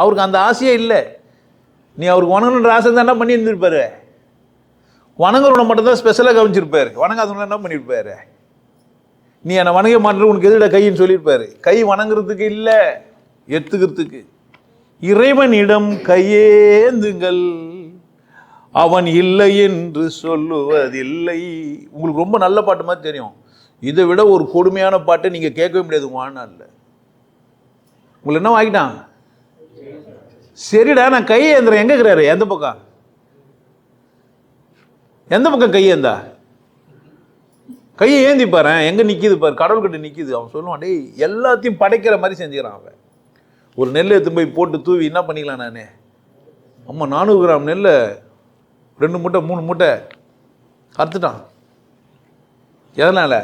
அவருக்கு அந்த ஆசையே இல்லை. நீ அவருக்கு வணங்கணுன்ற ஆசை தான் என்ன பண்ணியிருந்துருப்பாரு? வணங்குறவனை மட்டும்தான் ஸ்பெஷலாக கவனிச்சிருப்பாரு. வணங்காதவனை என்ன பண்ணியிருப்பாரு நீ என்னை வணங்க மாட்டேன் உனக்கு எதிர கைன்னு சொல்லியிருப்பாரு. கை வணங்குறதுக்கு இல்லை எடுத்துக்கிறதுக்கு இறைவனிடம் கையேந்துங்கள். அவன் இல்லை என்று சொல்லுவதில்லை. உங்களுக்கு ரொம்ப நல்ல பாட்டு மாதிரி தெரியும். இதை விட ஒரு கொடுமையான பாட்டை நீங்கள் கேட்கவே முடியாது வாழ்நாளில். உங்களை என்ன வாங்கிட்டான்? சரிடா நான் கை ஏந்துறேன். எங்கே இருக்கிறாரு? எந்த பக்கம்? எந்த பக்கம் கை ஏந்தா? கையை ஏந்தி பாரு எங்கே நிற்கிது பாரு? கடவுள்கிட்ட நிற்கிது அவன் சொல்லுவான் டேய் எல்லாத்தையும் படைக்கிற மாதிரி செஞ்சுக்கிறான் அவன். ஒரு நெல் எடுத்து போய் போட்டு தூவி என்ன பண்ணிக்கலாம் நானே? அம்மா நானூறு கிராம் நெல் ரெண்டு மூட்டை மூணு மூட்டை அறுத்துட்டான். எதனால்?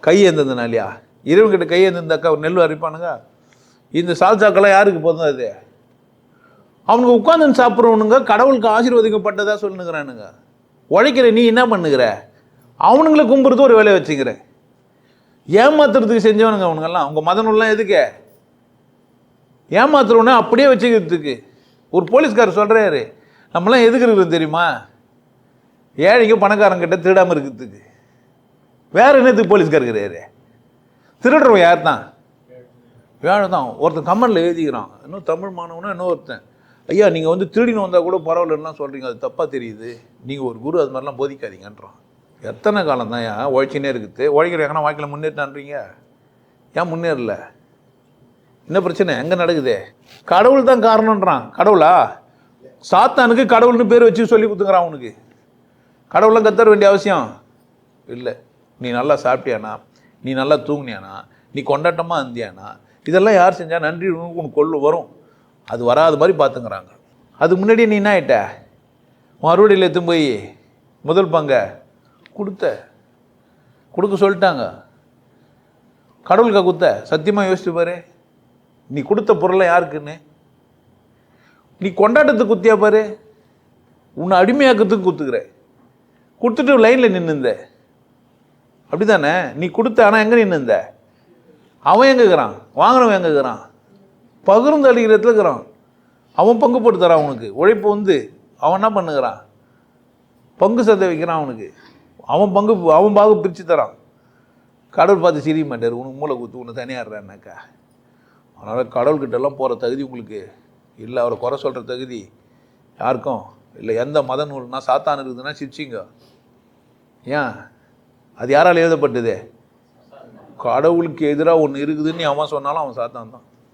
கை ஏந்ததுனாலையா? இறைவன்கிட்ட கை ஏந்திருந்தாக்கா ஒரு நெல் அரைப்பானுங்க. இந்த சால்சாக்கெல்லாம் யாருக்கு போதும் அது? அவனுக்கு உட்காந்து சாப்பிட்றவனுங்க கடவுளுக்கு ஆசீர்வதிக்கப்பட்டதாக சொல்லுங்கிறானுங்க உழைக்கிற நீ என்ன பண்ணுகிற? அவனுங்களை கும்புறது ஒரு வேலையை வச்சுக்கிற. ஏமாத்துறதுக்கு செஞ்சவனுங்க அவனுங்கெல்லாம். அவங்க மத நூல்லாம் எதுக்கு? ஏமாத்துறவனே அப்படியே வச்சுக்கிறதுக்கு. ஒரு போலீஸ்காரர் சொல்கிறாரு நம்மளாம் எதுக்கு இருக்கிறது தெரியுமா? ஏழைங்க பணக்காரங்கிட்ட திருடாமல் இருக்கிறதுக்கு. வேற என்னத்துக்கு போலீஸ்கார் இருக்கிறாரு? திருடுறவன் யார் தான் வேணும் தான். ஒருத்தன் கமெண்டில் எழுதிக்கிறான். இன்னும் தமிழ் மாணவனும் இன்னும் ஒருத்தன் ஐயா நீங்கள் வந்து திருடின்னு வந்தால் கூட பரவாயில்லலாம் சொல்கிறீங்க அது தப்பாக தெரியுது. நீங்கள் ஒரு குரு அது மாதிரிலாம் போதிக்காதீங்கன்றான். எத்தனை காலம் தான் ஏன் உழைச்சினே இருக்குது. உழைக்கிற எங்கன்னா வாழ்க்கையில் முன்னேற்றான்றீங்க ஏன் முன்னேறல? என்ன பிரச்சனை? எங்கே நடக்குது? கடவுள் தான் காரணன்றான் கடவுளா? சாத்தானுக்கு கடவுள்னு பேர் வச்சு சொல்லி கொடுத்துக்கிறான் அவனுக்கு. கடவுள்லாம் கத்தர வேண்டிய அவசியம்? இல்லை. நீ நல்லா சாப்பிட்டியானா நீ நல்லா தூங்கினியானா நீ கொண்டாட்டமாக இருந்தியானா இதெல்லாம் யார் செஞ்சால் நன்றி உனக்கு உனக்கு கொள்ளு வரும். அது வராத மாதிரி பார்த்துங்கிறாங்க. அது முன்னாடி நீ என்ன ஆகிட்ட மறுபடியில் எடுத்து போய் முதல் பங்கை கொடுத்த. கொடுக்க சொல்லிட்டாங்க. கடவுளுக்கா குத்த சத்தியமாக யோசிச்சு பாரு. நீ கொடுத்த பொருளை யாருக்குன்னு? நீ கொண்டாட்டத்துக்கு குத்தியா பாரு. உன்னை அடிமையாக்கத்துக்கு குத்துக்கிற. கொடுத்துட்டு லைனில் நின்னுந்த அப்படிதானே நீ கொடுத்த ஆனால் எங்கே நின்னுந்த அவன் எங்கே இருக்கிறான்? வாங்கினவன் எங்கே இருக்கிறான்? பகிர்ந்து அடிக்கிற இடத்துல இருக்கிறான். அவன் பங்கு போட்டு தரான் அவனுக்கு. உழைப்பு வந்து அவன் என்ன பண்ணுகிறான்? பங்கு சந்தை வைக்கிறான் அவனுக்கு. அவன் பங்கு அவன் பாகு பிரித்து தரான். கடவுள் பார்த்து சிரிக்க மாட்டார். உனக்கு மூளை குத்து உன்னை தனியாடுறான்னாக்கா அதனால் கடவுள்கிட்டலாம் போகிற தகுதி உங்களுக்கு இல்லை. அவரை குறை சொல்கிற தகுதி யாருக்கும் இல்லை. எந்த மத நூல்னா சாத்தான் இருக்குதுன்னா சிரிச்சிங்க. ஏன்? அது யாரால் எழுதப்பட்டது? கடவுளுக்கு எதிராக ஒன்று இருக்குதுன்னு அவன் சொன்னாலும் அவன் சாத்தான் தான்.